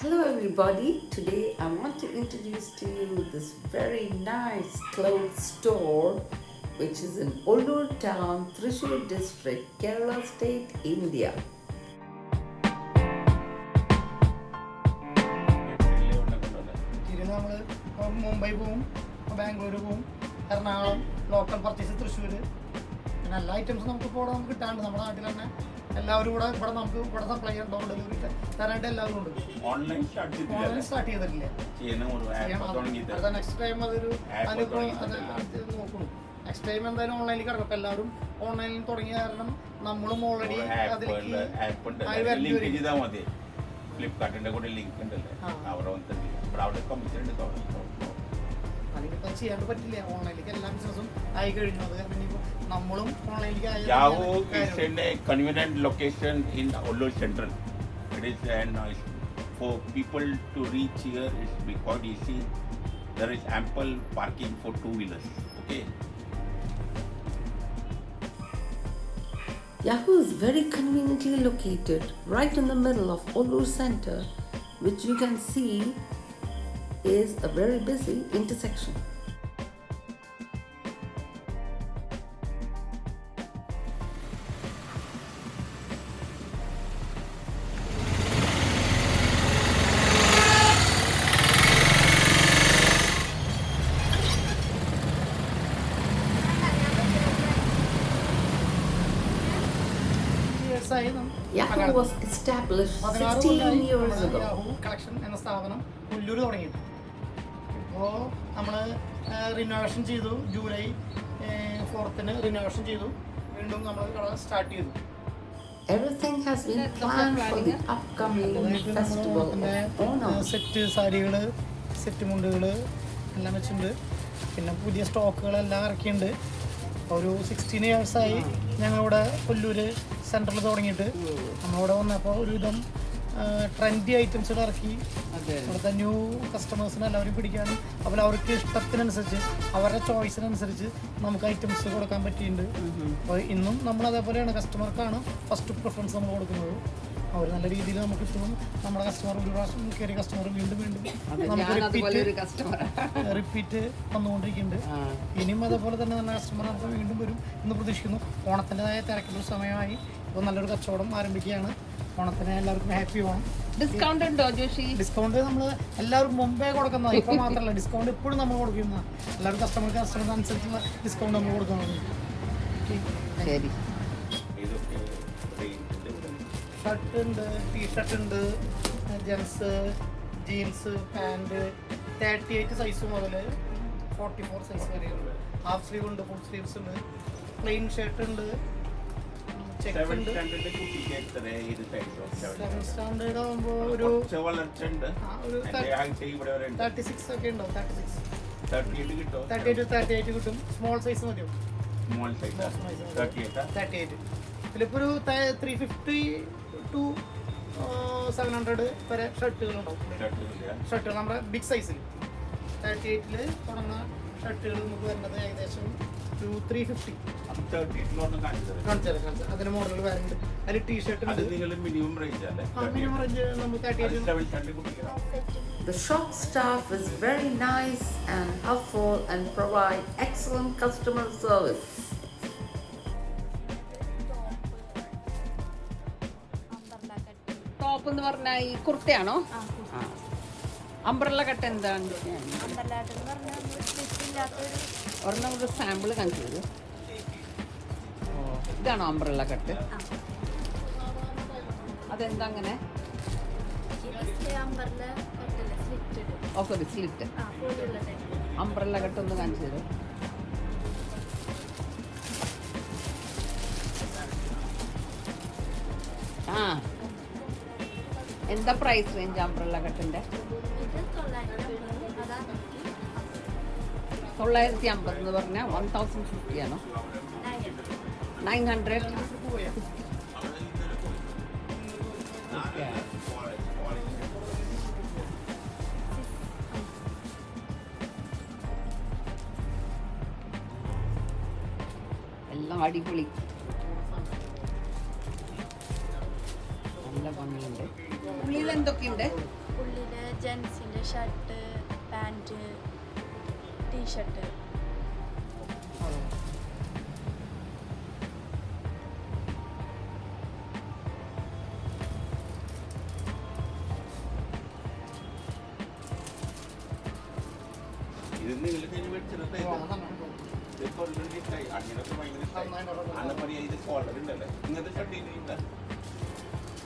Hello, everybody. Today I want to introduce to you this very nice clothes store, which is in Ulur town, Thrissur district, Kerala state, India. Mumbai പോവും ബാംഗ്ലൂർ പോവും Ernakulam local purchase Thrissur പിന്നെ എല്ലാ ഐറ്റംസും നമുക്ക് ഇപ്പോൾ കിട്ടാണ്ട് നമ്മുടെ നാട്ടിൽ തന്നെ എല്ലാവരും കൂടെ ഇവിടെ നമുക്ക് ഇവിടെ സപ്ലൈ ചെയ്യാൻ ഡോർ ഡെലിവറി തരാനായിട്ട് എല്ലാവരും ഉണ്ട്. ഓൺലൈൻ സ്റ്റാർട്ട് ചെയ്തിട്ടില്ല. നെക്സ്റ്റ് ടൈം അതൊരു അനുഭവം. നോക്കണം. നെക്സ്റ്റ് ടൈം എന്തായാലും ഓൺലൈനിൽ കിടക്കും. അപ്പൊ എല്ലാവരും ഓൺലൈനിൽ തുടങ്ങിയ കാരണം നമ്മളും ഓൾറെഡി അതിലേക്ക് ഫ്ലിപ്കാർട്ടിന്റെ കൂടെ ലിങ്ക് ഉണ്ടല്ലേ. അവിടെ വന്നിട്ട് ഇവിടെ അവിടെ കമ്മിഷൻ ഉണ്ട്. അതിനിപ്പോൾ ചെയ്യാണ്ട് പറ്റില്ല. ഓൺലൈനിലേക്ക് എല്ലാ ബിസിനസ്സും ആയി കഴിഞ്ഞു. അത് കാരണം ഇനിയിപ്പോൾ നമ്മളും ഓൺലൈനിലേക്ക് ആയി Yahoo കഴിഞ്ഞാൽ is in a convenient location in Ulur Central. It is and uh, for people to reach here it will be quite easy. There is ample parking for two wheelers. Okay. Yahoo is very conveniently located right in the middle of Ulur center, which you can see is a very busy intersection. നം- Yahoo was established 16 കൊല്ലമായി years ago. Yahoo collection എന്ന സ്ഥാപനം പുല്ലൂർ തുടങ്ങിയിട്ട്. ഇപ്പോൾ നമ്മൾ renovation ചെയ്തു. July ഫോർത്തിന് renovation ചെയ്തു. വീണ്ടും നമ്മൾ കട സ്റ്റാർട്ട് ചെയ്തു. Everything has been planned for the upcoming festival of Onam. Set സാരികൾ സെറ്റ് മുണ്ടുകൾ എല്ലാം വെച്ചിട്ടുണ്ട്. പിന്നെ പുതിയ സ്റ്റോക്കുകളെല്ലാം ഇറക്കിയിട്ടുണ്ട്. ഒരു സിക്സ്റ്റീൻ ഇയേഴ്സായി ഞങ്ങളിവിടെ കൊല്ലൂർ സെന്ററിൽ തുടങ്ങിയിട്ട് നമ്മളിവിടെ വന്നപ്പോൾ ഒരുവിധം ട്രെൻഡി ഐറ്റംസ് ഇറക്കി. ഇവിടുത്തെ ന്യൂ കസ്റ്റമേഴ്സിനെ എല്ലാവരും പിടിക്കാനും അതുപോലെ അവർക്ക് ഇഷ്ടത്തിനനുസരിച്ച് അവരുടെ ചോയ്സിനനുസരിച്ച് നമുക്ക് ഐറ്റംസ് കൊടുക്കാൻ പറ്റിയിട്ടുണ്ട്. അപ്പോൾ ഇന്നും നമ്മൾ അതേപോലെയാണ് കസ്റ്റമർക്കാണ് ഫസ്റ്റ് പ്രിഫറൻസ് നമ്മൾ കൊടുക്കുന്നത്. അവർ നല്ല രീതിയിൽ നമുക്ക് ഇഷ്ടം നമ്മുടെ കസ്റ്റമർ ഒരു പ്രാവശ്യം കയറിയ കസ്റ്റമർ വീണ്ടും വീണ്ടും നമുക്ക് റിപ്പീറ്റ് റിപ്പീറ്റ് വന്നുകൊണ്ടിരിക്കുന്നുണ്ട്. ഇനിയും അതേപോലെ തന്നെ നല്ല കസ്റ്റമർ നമുക്ക് വീണ്ടും വരും എന്ന് പ്രതീക്ഷിക്കുന്നു. ഓണത്തിന്റെതായ തിരക്കിന്റെ സമയമായി. ഇപ്പോൾ നല്ലൊരു കച്ചവടം ആരംഭിക്കുകയാണ്. ഓണത്തിന് എല്ലാവർക്കും ഹാപ്പി ഓണം. ഡിസ്കൗണ്ട് ഉണ്ടോ ജോഷി? ഡിസ്കൗണ്ട് നമ്മൾ എല്ലാവരും മുമ്പേ കൊടുക്കുന്നത്. ഇപ്പോൾ മാത്രമല്ല ഡിസ്കൗണ്ട് ഇപ്പോഴും നമ്മൾ കൊടുക്കുന്ന എല്ലാവരും കസ്റ്റമർക്ക് കസ്റ്റമർക്ക് അനുസരിച്ചുള്ള ഡിസ്കൗണ്ട് നമ്മൾ കൊടുക്കുന്നത്. ശരി. ഷർട്ട് ഉണ്ട് ടീ ഷർട്ട് ഉണ്ട് gents jeans pant thirty eight size മുതൽ ഫോർട്ടി ഫോർ സൈസ് വരെയുണ്ട്. ഹാഫ് സ്ലീവ് ഉണ്ട് ഫുൾ സ്ലീവ്സ് ഉണ്ട്. പ്ലെയിൻ ഷർട്ട് ഉണ്ട്. സ്റ്റാൻഡേർഡ് ആകുമ്പോൾ ഒരു തേർട്ടി സിക്സ് ഒക്കെ ഉണ്ടാവും thirty six thirty eight thirty eight കിട്ടും. സ്മോൾ സൈസ് മതിയോ? Small size Small size. Thirty eight thirty eight ഇതിലിപ്പോൾ ഒരു three fifty two seven hundred വരെ ഷർട്ടുകളുണ്ടാവും. ഷർട്ടുകൾ നമ്മുടെ ബിഗ് സൈസിൽ തേർട്ടി എയ്റ്റിൽ തുടങ്ങുന്ന ഷർട്ടുകൾ നമുക്ക് വരുന്നത് ഏകദേശം ടു ത്രീ. ഫിഫ്റ്റി അതിന് മോഡൽ വരുന്നുണ്ട്. അതിൽ ടീ ഷർട്ട് മിനിമം റേഞ്ച് അല്ലേ? മിനിമം റേഞ്ച് നമുക്ക് thirty eight The shop staff is very nice and helpful and provide excellent customer service. Top എന്ന് പറഞ്ഞാൽ ഈ കുർത്തയാണോ? അംബ്രല്ല കട്ട് എന്താണ് ഒരെണ്ണം ഒരു സാമ്പിൾ കാണിച്ചു തരൂ. ഇതാണോ അംബ്രല്ല കട്ട് അതെന്താ അങ്ങനെ? ഓ സോറി സ്ലിറ്റ് അംബ്രല്ല കട്ട് ഒന്ന് കാണിച്ചു തരും. ആ. എന്താ പ്രൈസ് റേഞ്ച് അംബ്രല്ല കട്ടിന്റെ? തൊള്ളായിരത്തി അമ്പത് എന്ന് പറഞ്ഞാൽ വൺ തൗസൻഡ് ഫിഫ്റ്റി ആണോ? നയൻ ഹൺഡ്രഡ് എല്ലാം അടിപൊളി. നല്ല ഭംഗിയുണ്ട്. ഉള്ളിൽ എന്തൊക്കെയുണ്ട് ഉള്ളിൽ ജെൻസിന്റെ ഷർട്ട് പാന്റ് ടീഷർട്ട്. അനിയനൊക്കെ ഭയങ്കര ഇഷ്ടായി. ഇത് കോളർ ഉണ്ടല്ലേ ഇങ്ങനത്തെ ഷർട്ട് ഇല്ല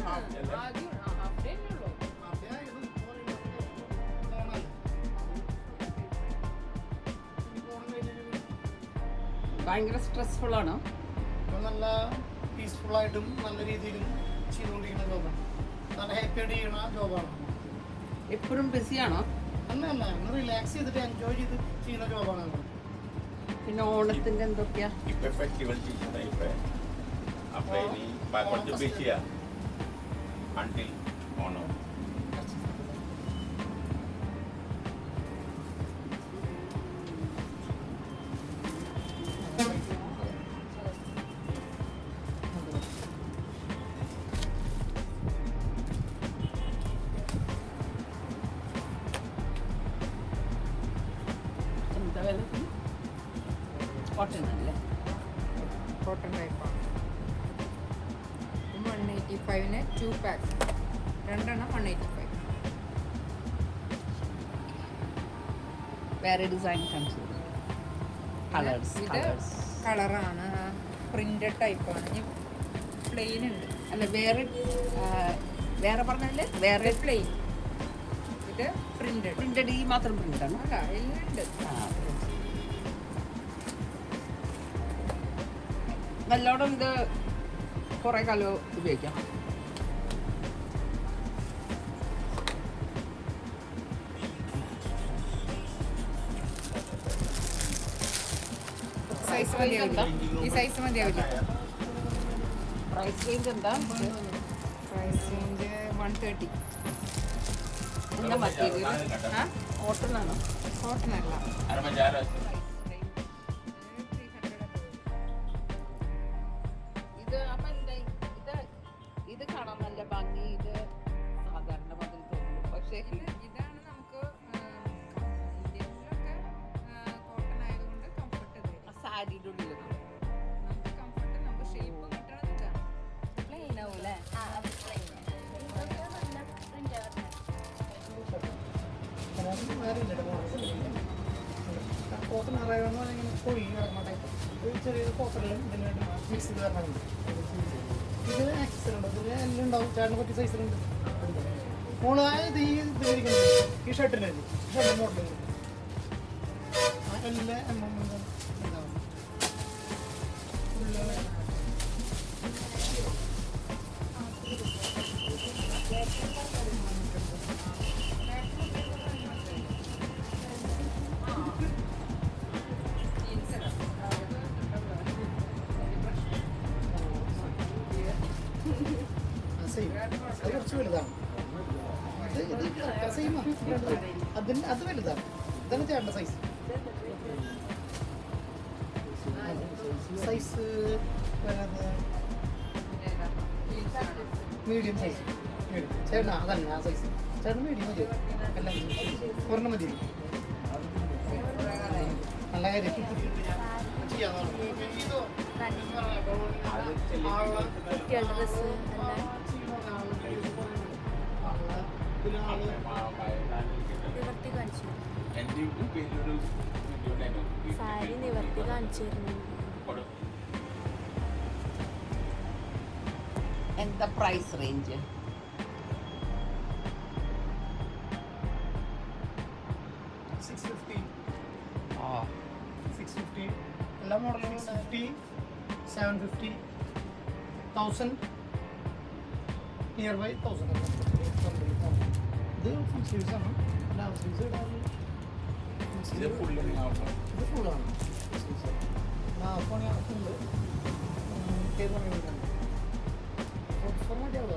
ഹാഫ് അല്ലേ? ഭയങ്കര സ്ട്രെസ്ഫുൾ ആണോ. നല്ല പീസ്ഫുൾ ആയിട്ടും നല്ല രീതിയിലും ചെയ്തുകൊണ്ടിരിക്കുന്ന ജോബാണ് നല്ല ജോബാണ് എപ്പോഴും ബിസിയാണോ അല്ല അല്ല നമ്മൾ റിലാക്സ് ചെയ്തിട്ട് എൻജോയ് ചെയ്ത് ചെയ്യുന്ന ജോബാണ് പിന്നെ ഓണത്തിന്റെ എന്തൊക്കെയാ? ഇപ്പൊ ഫെസ്റ്റിവൽ സീസൺ അപ്പൊ ഇനി പ- കുറച്ച് ബിസിയാ അണ്ടിൽ വേറെ ഡിസൈൻ കാണിച്ചു കളേഴ്സ് കളേഴ്സ് കളറാണ് പ്രിന്റഡ് ടൈപ്പാണ് ഇനി പ്ലെയിൻ ഉണ്ട്. അല്ല വേറെ വേറെ പറഞ്ഞാൽ വേറെ പ്ലെയിൻ ഇത് പ്രിന്റഡ് പ്രിന്റഡ് ഈ മാത്രം പ്രിന്റ് ആണ്. അല്ല എല്ലാം ഉണ്ട്. നല്ലോണം ഇത് കുറെ കാലം ഉപയോഗിക്കാം. മതിയാവില്ല. ഈ സൈസ് മതിയാവില്ല. പ്രൈസ് റേഞ്ച് എന്താ? പ്രൈസ് റേഞ്ച് വൺ തേർട്ടി എന്താ ആ? കോട്ടൺ ആണോ? കോട്ടൺ അല്ല. കോട്ടൺ അറിയാവുന്ന ഇങ്ങനെ ടൈപ്പ് ഒരു ചെറിയൊരു കോട്ടണിലും ഇതിന് വേണ്ടി മിക്സ് ചെയ്ത് തരണമുണ്ട് ഇതിൽ ആക്സസറി ഉണ്ട്. ഇതിൽ എല്ലാം ഉണ്ടാവും. ചേട്ടന് പറ്റിയ സൈസിലുണ്ട് മോൾ ഇത് ഈ ഇതിലിരിക്കുന്നത്. ഈ ഷർട്ടിന്റെ ഷർട്ട് മോഡലുണ്ട് എല്ലാ ഉണ്ടാവും അതിന് അത് വലുതാണ്. ഇതാണ് ചേട്ടന്റെ size size medium size medium ചേട്ടൻ അതല്ല ആ സൈസ് ചേട്ടൻ മീഡിയം മതി. എല്ലാം ഒരെണ്ണം മതി. നല്ല കാര്യം. കുട്ടികളുടെ ഡ്രസ്സ് നിവർത്തി കാണിച്ചു സാരി നിവർത്തി കാണിച്ചിരുന്നു. എന്താ പ്രൈസ് റേഞ്ച് എല്ലാ മോഡലും fifty seven fifty thousand near by thousand ഇത് ഫുൾ സ്ലീവ്സ് ആണ് അല്ല സ്ലീവ്സ് ഇടാൻ ഇത് full ആണ്. ഇത് ഫുള്ളാണ് ഹാഫാണ് ഹാഫുണ്ട് ഏത് പറയുന്നത് ഫോർ മതിയാവുക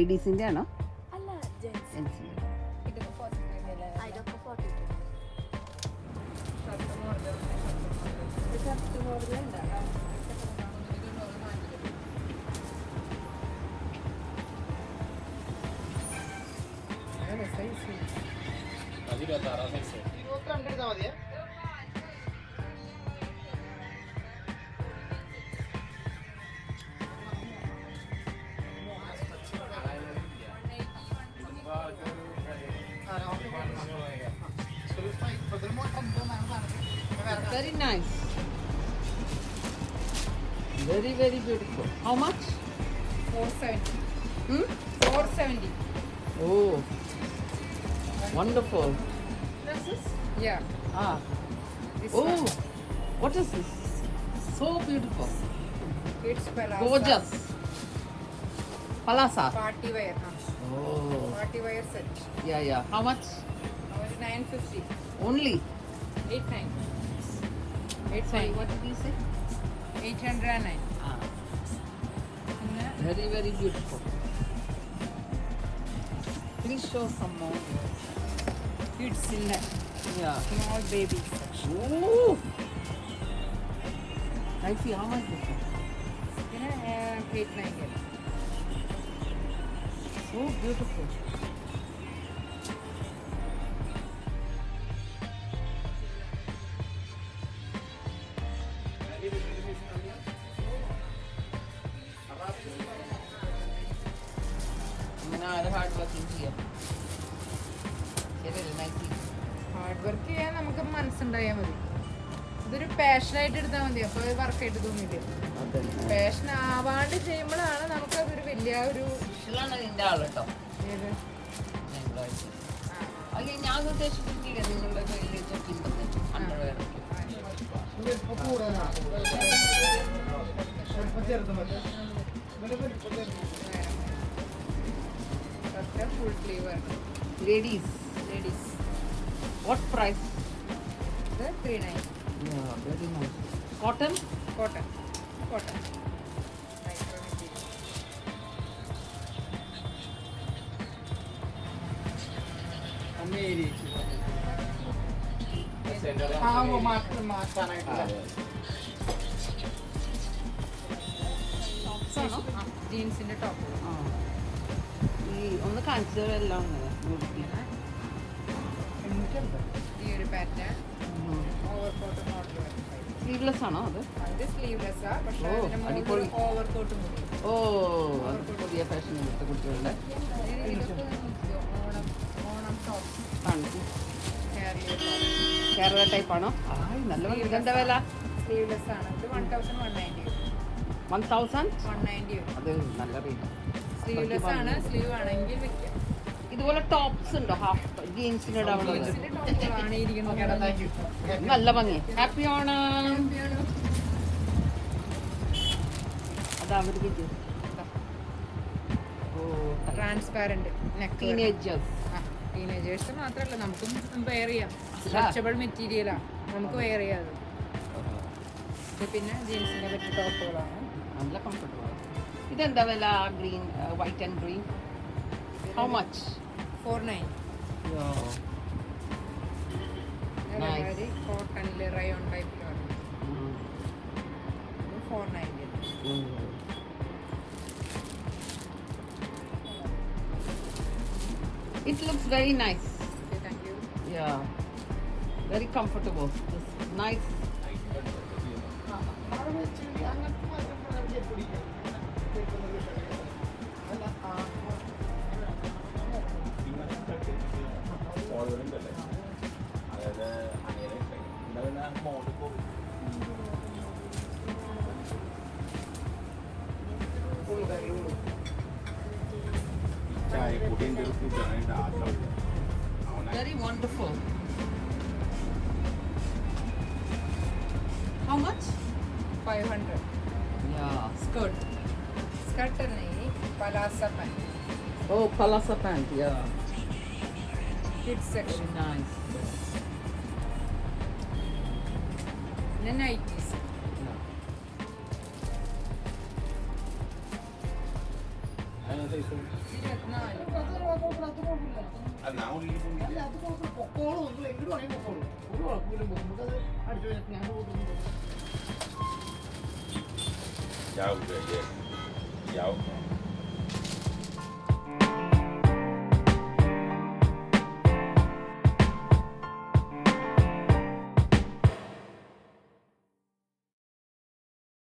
ലേഡീസിന്റെ ആണോ? അല്ല gents Very nice. Very, very beautiful. How much? 470. Hmm? 470. Oh. Wonderful. This is? Yeah. Ah. This oh. One. What is this? So beautiful. It's palasa. Gorgeous. Palasa. Party wear. Huh? Oh. Party wear set. Yeah, yeah. How much? How much? 950. Only? 890. What did you say? 809. Ah. Very, very beautiful. Please show some more. Kids in that. Yeah. Small babies. Ooh! I see how much this is. Yeah, uh, 890. So beautiful. അങ്ങനെ hard working ചെയ്യാം ശരിയല്ലേ hard work ചെയ്യാൻ നമുക്ക് മനസ്സുണ്ടായാൽ മതി. ഇതൊരു പാഷനായിട്ട് എടുത്താൽ മതി. അപ്പോൾ വർക്കായിട്ട് തോന്നില്ല? പാഷൻ ആവാണ്ട് ചെയ്യുമ്പോഴാണ് നമുക്ക് അതൊരു വലിയ ഒരു ഇതിന്റെ ആൾ കേട്ടോ ഞാൻ ഉദ്ദേശിച്ചിട്ടില്ല. നിങ്ങളുടെ കയ്യിൽ ഇതൊക്കെ ഉണ്ടെന്ന് അണ്ടർവെയർ വലിപ്പം കൂടുതലാണ് ഒക്കെ ഫുൾ സ്ലീവ് ആണ് ലേഡീസ് ലേഡീസ് വാട്ട് പ്രൈസ് ഇത് three nine cotton cotton cotton ആ മാറ്റം മാറ്റാനായിട്ടില്ല ജീൻസിന്റെ top over coat model sleeveless ആണോ അത്? ഓ, അത് പുതിയ ഫാഷൻ ഇവിടുത്തെ കുട്ടികളുടെ. കേരള ടൈപ്പ് ആണോ. നല്ല എന്താ വില? സ്ലീവ്ലെസ് ആണ്. One thousand one ninety one thousand one ninety അത് നല്ല റേറ്റ് സ്ലീവ്ലെസ് ആണ് സ്ലീവ് ആണെങ്കിൽ വെക്കാം. ഇതുപോലെ ടോപ്സ് ഉണ്ടോ? ഹാഫ് ജീൻസിന്റെ നല്ല ഭംഗി. ഹാപ്പി ഓണം അത് അവർക്ക് ട്രാൻസ്പാരന്റ് ടീനേജേഴ്സ് ടീനേജേഴ്സ് മാത്രമല്ല നമുക്കും വെയർ ചെയ്യാം. സ്ട്രെച്ചബിൾ നമുക്ക് വെയർ ചെയ്യാം. പിന്നെ ജീൻസിനെ പറ്റി ടോപ്പുകളാണ് നല്ല കംഫർട്ടബിൾ ഇതെന്താ വില? Green white and green how much four nine it കോട്ടണിൽ rayon nice four ninety It looks very nice. Thank you Yeah. Very comfortable. This nice. ang ko. Very wonderful. How much? 500. Yeah. Skirt. Skirt नहीं palasa pant? Oh, palasa pant. Yeah. Kids section. Nice. Ne Yeah, itlisi? പൊക്കോളും